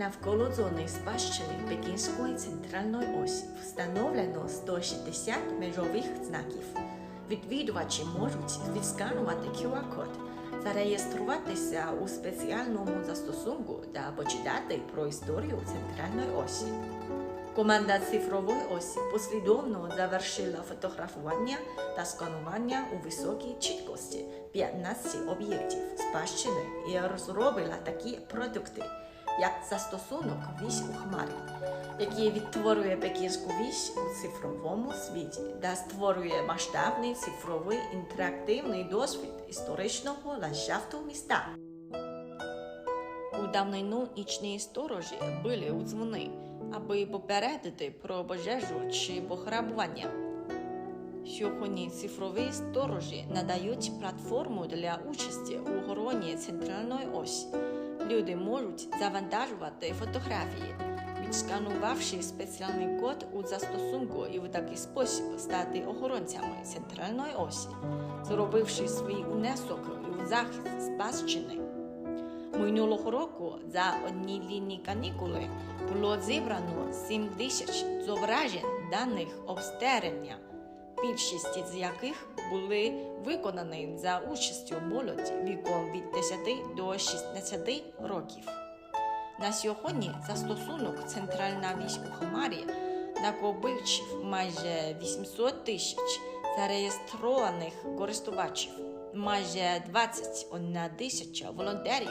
Навколо зони спадщини Пекінської центральної осі встановлено 160 межових знаків. Відвідувачі можуть відсканувати QR-код, зареєструватися у спеціальному застосунку та почитати про історію центральної осі. Команда цифрової осі послідовно завершила фотографування та сканування у високій чіткості 15 об'єктів спадщини і розробила такі продукти, як застосунок вісь у хмарі, який відтворює пекінську вісь у цифровому світі та створює масштабний цифровий інтерактивний досвід історичного ландшафту міста. У давнину нічні сторожі били у дзвони, аби попередити про пожежу чи пограбування. Сьогодні цифрові сторожі надають платформу для участі у охороні центральної осі. Люди можуть завантажувати фотографії, відсканувавши спеціальний код у застосунку і в такий спосіб стати охоронцями центральної осі, зробивши свій внесок у захист спадщини. Минулого року за одні лінні канікули було зібрано 7 тисяч зображень даних обстеження, більшість з яких були виконані за участю молоді віком від 10 до 16 років. На сьогодні застосунок Центральна вісь у Хмарі накопичив майже 800 тисяч зареєстрованих користувачів, майже 21 тисяча волонтерів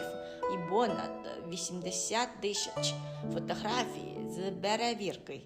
і понад 80 тисяч фотографій з перевірки.